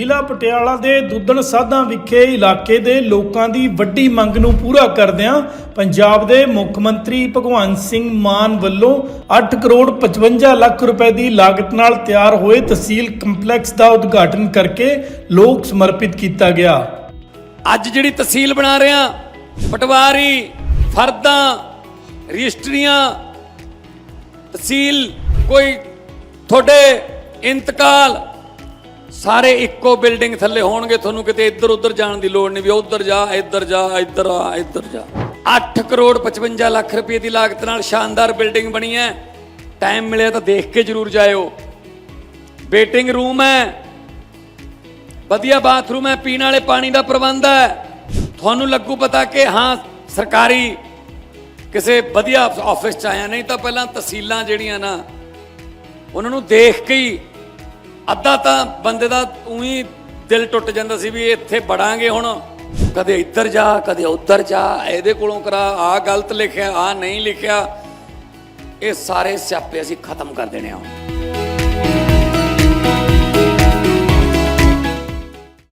ਜ਼ਿਲ੍ਹਾ ਪਟਿਆਲਾ ਦੇ ਦੁੱਧਣ ਸਾਧਾਂ ਵਿਖੇ ਇਲਾਕੇ ਦੇ ਲੋਕਾਂ ਦੀ ਵੱਡੀ ਮੰਗ ਨੂੰ ਪੂਰਾ ਕਰਦਿਆਂ ਪੰਜਾਬ ਦੇ ਮੁੱਖ ਮੰਤਰੀ ਭਗਵੰਤ ਸਿੰਘ ਮਾਨ ਵੱਲੋਂ 8 ਕਰੋੜ 55 ਲੱਖ ਰੁਪਏ ਦੀ ਲਾਗਤ ਨਾਲ ਤਿਆਰ ਹੋਏ ਤਹਿਸੀਲ ਕੰਪਲੈਕਸ ਦਾ ਉਦਘਾਟਨ ਕਰਕੇ ਲੋਕ ਸਮਰਪਿਤ ਕੀਤਾ ਗਿਆ। ਅੱਜ ਜਿਹੜੀ ਤਹਿਸੀਲ ਬਣਾ ਰਹੇ ਆ ਪਟਵਾਰੀ, ਫਰਦਾਂ, ਰਜਿਸਟਰੀਆਂ, ਤਹਿਸੀਲ, ਕੋਈ ਤੁਹਾਡੇ ਇੰਤਕਾਲ ਸਾਰੇ ਇੱਕੋ ਬਿਲਡਿੰਗ ਥੱਲੇ ਹੋਣਗੇ, ਤੁਹਾਨੂੰ ਕਿਤੇ ਇੱਧਰ ਉੱਧਰ ਜਾਣ ਦੀ ਲੋੜ ਨਹੀਂ ਵੀ ਉੱਧਰ ਜਾ, ਇੱਧਰ ਜਾ, ਇੱਧਰ ਆ, ਇੱਧਰ ਜਾ। 8 ਕਰੋੜ 55 ਲੱਖ ਰੁਪਏ ਦੀ ਲਾਗਤ ਨਾਲ ਸ਼ਾਨਦਾਰ ਬਿਲਡਿੰਗ ਬਣੀ ਹੈ। ਟਾਈਮ ਮਿਲਿਆ ਤਾਂ ਦੇਖ ਕੇ ਜਰੂਰ ਜਾਇਓ। ਵੇਟਿੰਗ ਰੂਮ ਹੈ। ਵਧੀਆ ਬਾਥਰੂਮ ਹੈ, ਪੀਣ ਵਾਲੇ ਪਾਣੀ ਦਾ ਪ੍ਰਬੰਧ ਹੈ। ਤੁਹਾਨੂੰ ਲੱਗੂ ਪਤਾ ਕਿ ਹਾਂ, ਸਰਕਾਰੀ ਕਿਸੇ ਵਧੀਆ ਆਫਿਸ ਚ ਆਇਆ ਨਹੀਂ ਤਾਂ ਪਹਿਲਾਂ ਤਹਿਸੀਲਾਂ ਜਿਹੜੀਆਂ ਨਾ, ਉਹਨਾਂ ਨੂੰ ਦੇਖ ਕੇ ਹੀ ਅੱਧਾ ਤਾਂ ਬੰਦੇ ਦਾ ਉਹੀ ਦਿਲ ਟੁੱਟ ਜਾਂਦਾ ਸੀ ਵੀ ਇੱਥੇ ਬੜਾਂਗੇ ਹੁਣ। ਕਦੇ ਇੱਧਰ ਜਾ, ਕਦੇ ਉੱਧਰ ਜਾ। ਇਹਦੇ ਕੋਲੋਂ ਕਰਾ ਆ ਗਲਤ ਲਿਖਿਆ ਆ ਨਹੀਂ ਲਿਖਿਆ। ਇਹ ਸਾਰੇ ਸਿਆਪੇ ਅਸੀਂ ਖਤਮ ਕਰ ਦੇਣੇ ਆ